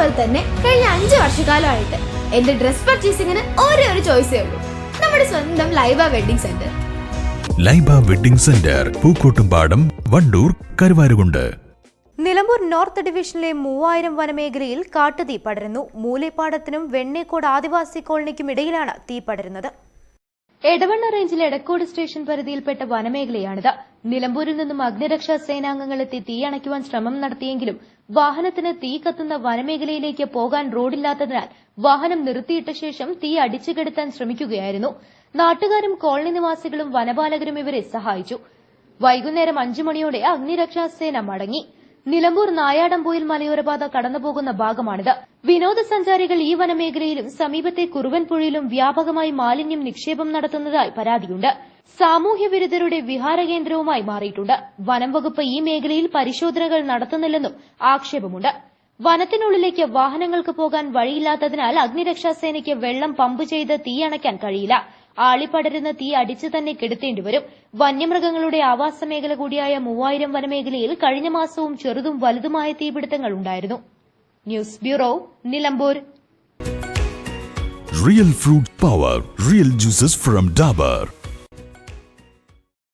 അതുപോലെ തന്നെ കഴിഞ്ഞ അഞ്ചു വർഷക്കാലമായിട്ട് എന്റെ ഡ്രസ് പർച്ചേസിംഗിന് ഒരേ ഒരു ചോയ്സേ ഉള്ളൂ. നമ്മുടെ സ്വന്തം Laiba wedding centre. Laiba wedding centre Pookkottumpadam Wandoor Karuvarakundu. Nilambur north ഡിവിഷനിലെ മൂവായിരം വനമേഖലയിൽ കാട്ടുതീ പടരുന്നു. മൂലേപ്പാടത്തിനും വെണ്ണേക്കോട് ആദിവാസി കോളനിക്കും ഇടയിലാണ് തീ പടരുന്നത്. എടവണ്ണ റേഞ്ചിലെ എടക്കോട് സ്റ്റേഷൻ പരിധിയിൽപ്പെട്ട വനമേഖലയാണിത്. നിലമ്പൂരിൽ നിന്നും അഗ്നിരക്ഷാ സേനാംഗങ്ങൾ എത്തി തീ അണയ്ക്കുവാൻ ശ്രമം നടത്തിയെങ്കിലും വാഹനത്തിന് തീ കത്തുന്ന വനമേഖലയിലേക്ക് പോകാൻ റോഡില്ലാത്തതിനാൽ വാഹനം നിർത്തിയിട്ട ശേഷം തീ അടിച്ചുകെടുത്താൻ ശ്രമിക്കുകയായിരുന്നു. നാട്ടുകാരും കോളനി നിവാസികളും വനപാലകരും ഇവരെ സഹായിച്ചു. വൈകുന്നേരം അഞ്ചു മണിയോടെ അഗ്നിരക്ഷാസേന മടങ്ങി. നിലമ്പൂർ നായാടംപോയിൽ മലയോരപാത കടന്നുപോകുന്ന ഭാഗമാണിത്. വിനോദസഞ്ചാരികൾ ഈ വനമേഖലയിലും സമീപത്തെ കുറുവൻപുഴയിലും വ്യാപകമായി മാലിന്യം നിക്ഷേപം നടത്തുന്നതായി പരാതിയുണ്ട്. സാമൂഹ്യ വിരുദ്ധരുടെ വിഹാര കേന്ദ്രവുമായി മാറിയിട്ടുണ്ട്. വനം വകുപ്പ് ഈ മേഖലയിൽ പരിശോധനകൾ നടത്തുന്നില്ലെന്നും ആക്ഷേപമുണ്ട്. വനത്തിനുള്ളിലേക്ക് വാഹനങ്ങൾക്ക് പോകാൻ വഴിയില്ലാത്തതിനാൽ അഗ്നിരക്ഷാസേനയ്ക്ക് വെള്ളം പമ്പ് ചെയ്ത് തീയണയ്ക്കാൻ കഴിയില്ല. ആളിപ്പടരുന്ന തീ അടിച്ചു തന്നെ കെടുത്തേണ്ടി വരും. വന്യമൃഗങ്ങളുടെ ആവാസ മേഖല കൂടിയായ മൂവായിരം വനമേഖലയിൽ കഴിഞ്ഞ മാസവും ചെറുതും വലുതുമായ തീപിടുത്തങ്ങൾ ഉണ്ടായിരുന്നു. News bureau Nilambur. Real fruit power real juices from Dabur